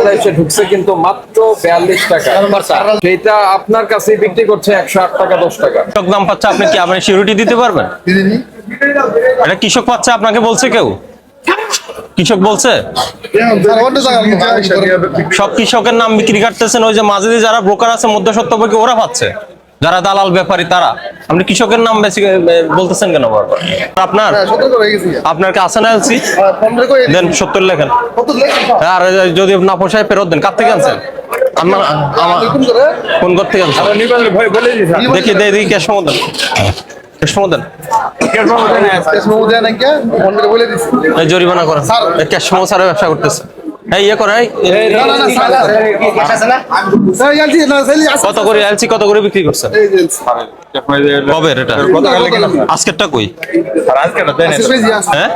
বাংলাদেশে ঢুকছে কিন্তু মাত্র টাকা। সেটা আপনার কাছে বিক্রি করছে একশো আট টাকা, দশ টাকা। কৃষক দাম পাচ্ছে, আপনি কি সিউরিটি দিতে পারবেন? এটা কৃষক পাচ্ছে, আপনাকে বলছে কেউ? কৃষক বলছে? সব কৃষকের নাম বিক্রি করতেছেন, ওই যে মাঝে যারা ব্রোকার আছে, মধ্যসত্ত্বকে ওরা পাচ্ছে। যারা দালাল ব্যাপারী তারা। আপনি কৃষকের নাম বেশি বলতেছেন কেন বারবার? আপনার? হ্যাঁ আপনার কাছে না এলসি? দেন সত্তর লেখেন। আর যদি না পোষায় ফেরত দেন কার থেকে আনছেন? আমার কোন করতে আনছেন? দেখি দেখি ক্যাশ মো দেন ক্যাশ মো দেন কেস মেমো দেয় নাকি? ফোন করে বলে দিছি। এই জরিমানা করেন। ক্যাশ মো স্যার ব্যবসা করতেছে। এই ইয়ে করে কত এলসি কত করে বিক্রি যে কবে এটা আজকেরটা কই হ্যাঁ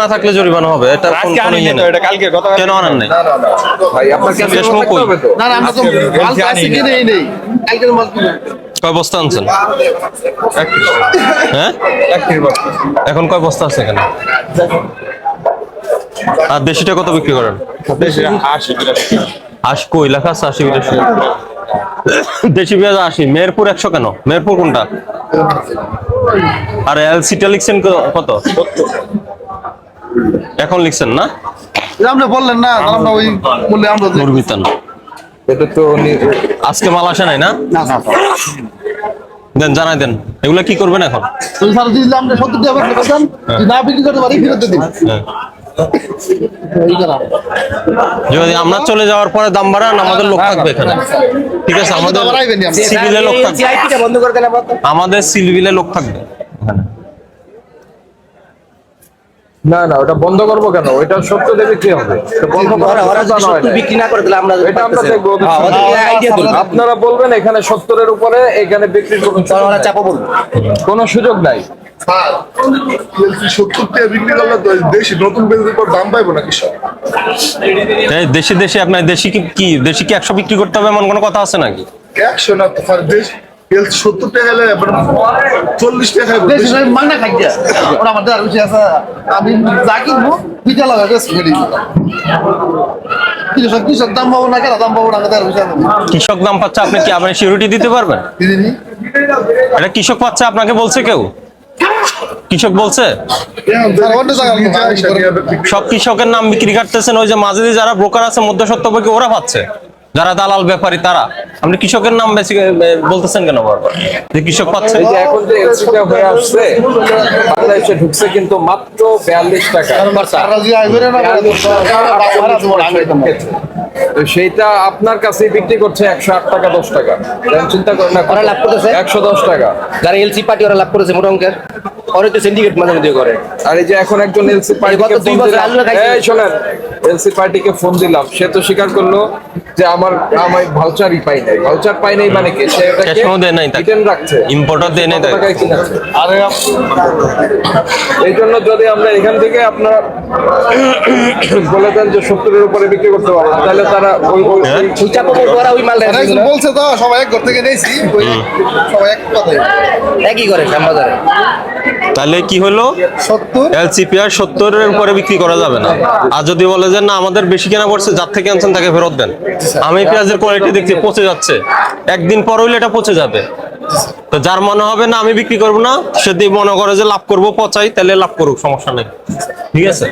না থাকলে জরিমানা হবে এটা কোন কোন ইয়ে নেই। কেন আনেন নাই ভাই আপনার কাছে ক্যাশ মো কই? না না আমরা তো মাল তো আছে নেই কালকের মাল কিনে কয় বস্তা আনছেন? হ্যাঁ? এখন কয় বস্তা আছে এখানে? আর দেশিটা কত বিক্রি করেন? আশি কই? লেখা আছে আশি বিরাশি। দেশি পেঁয়াজ আশি। মেহেরপুর একশো কেন? মেহেরপুর কোনটা? আর এলসিটা লিখছেন কত? এখন লিখছেন না? আপনি বললেন না আমরা ওই বললে আমরা এটা তো আজকে মাল আসে নাই না? দেন জানাই দেন। এগুলা কি করবেন এখন? স্যার যদি আমরা সত্তর টাকা করতাম না বিক্রি করতে পারি ফেরত দিন। হ্যাঁ। যদি আমরা চলে যাওয়ার পরে দাম বাড়ান আমাদের লোক থাকবে এখানে। ঠিক আছে আমাদের সিভিলে লোক থাকবে। আমাদের সিভিলে লোক থাকবে এখানে না না ওটা বন্ধ করব কেন? ওটা সত্য দেবে কি হবে? বন্ধ করার কথা নয়। না। বিক্রি না করে দিলে আমরা এটা আমরা দেখব আপনারা বলবেন এখানে সত্তরের উপরে এখানে বিক্রি করুন। চাপা বলব কোনো সুযোগ নাই। দেশি দেশি দেশি আপনার দেশি কি কি দেশি কি একশো বিক্রি করতে হবে এমন কোনো কথা আছে নাকি? একশো না দেশ সত্তর টাকা চল্লিশ টাকা দেশি খাই ওরা আমাদের আর আছে। আমি যা কিনবো পিঠা লাগা বেশ ফেরি কৃষক কৃষক দাম পাবো না কেন দাম পাবো না আমাদের আর বেশি আছে। কৃষক দাম পাচ্ছে আপনি কি আপনি সিউরিটি দিতে পারবেন? এটা কৃষক পাচ্ছে আপনাকে বলছে কেউ? কৃষক বলছে? সব কৃষকের নাম বিক্রি কাটতেছেন ওই যে মাঝে যারা ব্রোকার আছে মধ্যসত্ত্বভোগী ওরা পাচ্ছে। যারা দালাল ব্যাপারী তারা। আপনি কৃষকের নাম বেশি বলতেছেন কেন বারবার? যে কৃষক পাচ্ছে? এই যে এখন যে এলসিটা হয়ে আসছে বাংলাদেশে ঢুকছে কিন্তু মাত্র বিয়াল্লিশ টাকা। সেইটা আপনার কাছে বিক্রি করছে একশো আট টাকা দশ টাকা। চিন্তা করেন না ওরা লাভ করতেছে? একশো দশ টাকা। যারা এলসি পার্টি ওরা লাভ করেছে মোটা অঙ্কের। ওরা তো সিন্ডিকেট মাঝে মধ্যে করে। আর এই যে এখন একজন এলসি পার্টিকে ফোন বছর দিলাম। খাইছে। এই শোনেন এলসি পার্টিকে ফোন দিলাম। সে তো স্বীকার করল যে আমার আমি ভাউচারই পাই নাই। ভাউচার পাই নাই মানে কি? সে memo দেয় নাই তাকে। রিটার্ন রাখছে। ইম্পোর্টার দেয় নাই তাকে। আরে এই জন্য যদি আমরা এখান থেকে আপনারা বলে দেন যে সত্তরের উপরে বিক্রি করতে পারব তাহলে তারা ওই ওই- হ্যাঁ? ওই- ওই মাল বলছে তো সবাই এক ঘর থেকে নিয়েছি সবাই এক কথাই একই করে শ্যামবাজারে। তাহলে কি হলো? সত্তর। এলসিপিআর সত্তরের উপরে বিক্রি করা যাবে না। আর যদি বলে যে না আমাদের বেশি কেনা পড়ছে যার থেকে আনছেন তাকে ফেরত দেন। আমি পেঁয়াজের কোয়ালিটি দেখছি পচে যাচ্ছে। একদিন পর হইলে এটা পচে যাবে। তো যার মনে হবে না আমি বিক্রি করব না সে যদি মনে করে যে লাভ করব পচাই তাহলে লাভ করুক সমস্যা নেই। ঠিক আছে?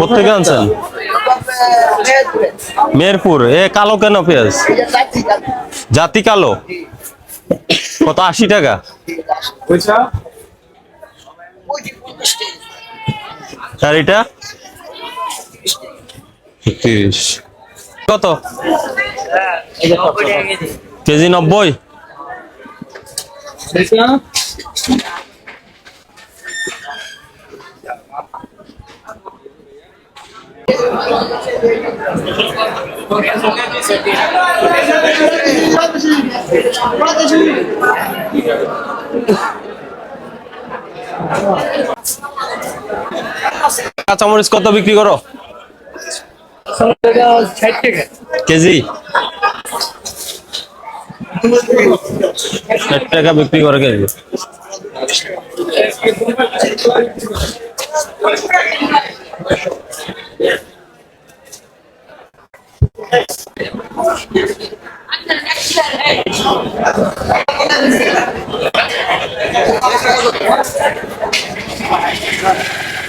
কোথেকে আনছেন? মেহেরপুর। এ কালো কেন পেঁয়াজ? জাতি কালো? কত? আশি টাকা? আর এটা? কত? কেজি নব্বই? কাঁচামরিচ কত বিক্রি করো? কেজি? ষাট টাকা বিক্রি করে কেজি এই আপনার বেগুন কত আছে ক্যাশ মোমো দেখাতে পারবে কার কাছে এই যে নব্বই টাকা হ্যাঁ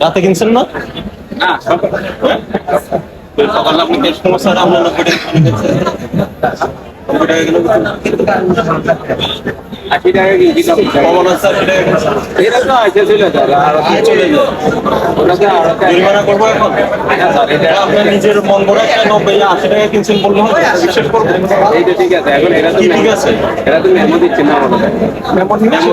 রাতে কিনছেন না? সকালে আপনি আমরা আশি টাকা কেজি আছে তো আছে চলে জরিমানা করব এখন আপনার নিজের মন করে নব্বই আশি টাকা কিনছেন বলল বিশ্বাস করব এইটা ঠিক আছে এখন এরা তো ঠিক আছে? এরা তো মেমো দিচ্ছে না মেমো মেমো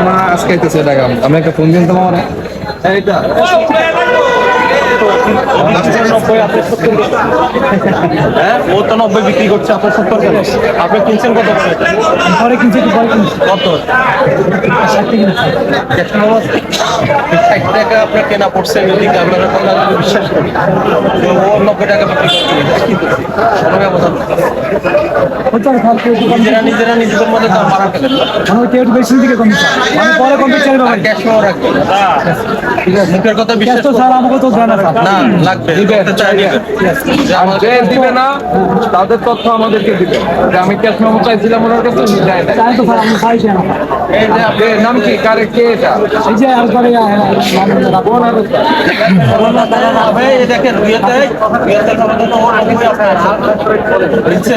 আমার আজকে আইতেছে টাকা আমি একটা ফোন দিন তোমার এইটা। হ্যাঁ ও তো নব্বই বিক্রি করছে আপনার সত্তর কেন আপনি কিনছেন কত? পরে কিনছি একটু পরে কিনছি। কত? ষাট টাকা আপনার কেনা পড়ছে যদি ক্যামেরা কথা বিশ্বাস করি। ও নব্বই টাকা বিক্রি করছে। কোনো ব্যবধান নেই। নিজেরা নিজেরা নিজেদের মধ্যে দাম বাড়া ফেলেন কেউ বেশি দিকে কমছে আমি পরে ক্যাশ রাখবেন ঠিক আছে। মুখের কথা বিশ্বাস তো স্যার আমাকে তো জানা না লাগবে দিবে। না তাদের তথ্য আমাদেরকে দিবে। যে আমি ক্যাশ মেমো চাইছিলাম ওনার কাছে উনি চাই না এই যে আপনি নাম কি? কারে কে এটা? এই যে আর করে কোন আর দেখেন বিয়েতে বিয়েতে সমাধান হওয়ার আগেই আপনার বুঝছে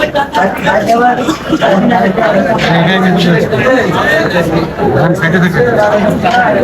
আমার পাশে রাখেন